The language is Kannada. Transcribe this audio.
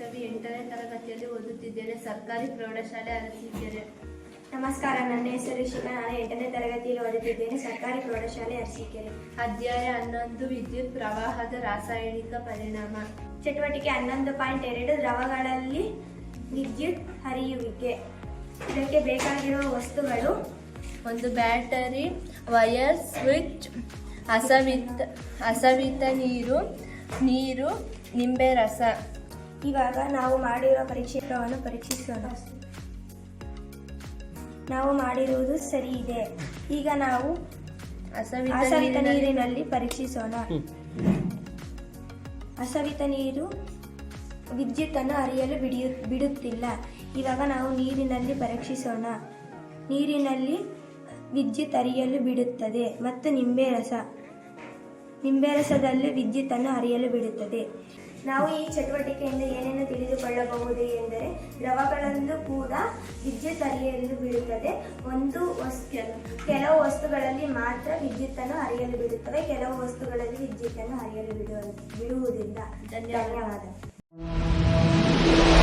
ಕವಿ ಎಂಟನೇ ತರಗತಿಯಲ್ಲಿ ಓದುತ್ತಿದ್ದೇನೆ. ಸರ್ಕಾರಿ ಪ್ರೌಢಶಾಲೆ ಅರಸಿದ್ದೇನೆ. ನಮಸ್ಕಾರ ನನ್ನ ಹೆಸರು ಶಿವ ನಾನು ಎಂಟನೇ ತರಗತಿಯಲ್ಲಿ ಓದುತ್ತಿದ್ದೇನೆ. ಸರ್ಕಾರಿ ಪ್ರೌಢಶಾಲೆ ಅರಸೀಕೆರೆ ಅಧ್ಯಾಯ ಹನ್ನೊಂದು ವಿದ್ಯುತ್ ಪ್ರವಾಹದ ರಾಸಾಯನಿಕ ಪರಿಣಾಮ. ಚಟುವಟಿಕೆ ಹನ್ನೊಂದು ಪಾಯಿಂಟ್ ಎರಡು ದ್ರವಗಳಲ್ಲಿ ವಿದ್ಯುತ್ ಹರಿಯುವಿಕೆ. ಇದಕ್ಕೆ ಬೇಕಾಗಿರುವ ವಸ್ತುಗಳು? ಒಂದು ಬ್ಯಾಟರಿ ವಯರ್ ಸ್ವಿಚ್ ಅಸವಿತ ಹಸವಿತ ನೀರು ನೀರು ನಿಂಬೆ ರಸ. ಇವಾಗ ನಾವು ಮಾಡಿರುವ ಪರೀಕ್ಷೆಗಳನ್ನು ಪರೀಕ್ಷಿಸೋಣ. ನಾವು ಮಾಡಿರುವುದು ಸರಿ ಇದೆ. ಈಗ ನಾವು ಅಸವಿತ ನೀರಿನಲ್ಲಿ ಪರೀಕ್ಷಿಸೋಣ. ಅಸವಿತ ನೀರು ವಿದ್ಯುತ್ತನ್ನು ಹರಿಯಲು ಬಿಡಿಯು, ಬಿಡುತ್ತಿಲ್ಲ. ಇವಾಗ ನಾವು ನೀರಿನಲ್ಲಿ ಪರೀಕ್ಷಿಸೋಣ. ನೀರಿನಲ್ಲಿ ವಿದ್ಯುತ್ ಹರಿಯಲು ಬಿಡುತ್ತದೆ ಮತ್ತು ನಿಂಬೆ ರಸ, ನಿಂಬೆ ರಸದಲ್ಲಿ ವಿದ್ಯುತ್ತನ್ನು ಹರಿಯಲು ಬಿಡುತ್ತದೆ. ನಾವು ಈ ಚಟುವಟಿಕೆಯಿಂದ ಏನೇನು ತಿಳಿದುಕೊಳ್ಳಬಹುದು ಎಂದರೆ ದ್ರವಗಳನ್ನು ಕೂಡ ವಿದ್ಯುತ್ ಅರಿಯಲು ಬಿಡುತ್ತದೆ ಒಂದು ವಸ್ತು ಕೆಲವು ವಸ್ತುಗಳಲ್ಲಿ ಮಾತ್ರ ವಿದ್ಯುತ್ತನ್ನು ಅರಿಯಲು ಬಿಡುತ್ತವೆ ಕೆಲವು ವಸ್ತುಗಳಲ್ಲಿ ವಿದ್ಯುತ್ತನ್ನು ಅರಿಯಲು ಬಿಡುವ ಬಿಡುವುದಿಲ್ಲ. ಧನ್ಯವಾದ. ಧನ್ಯವಾದ.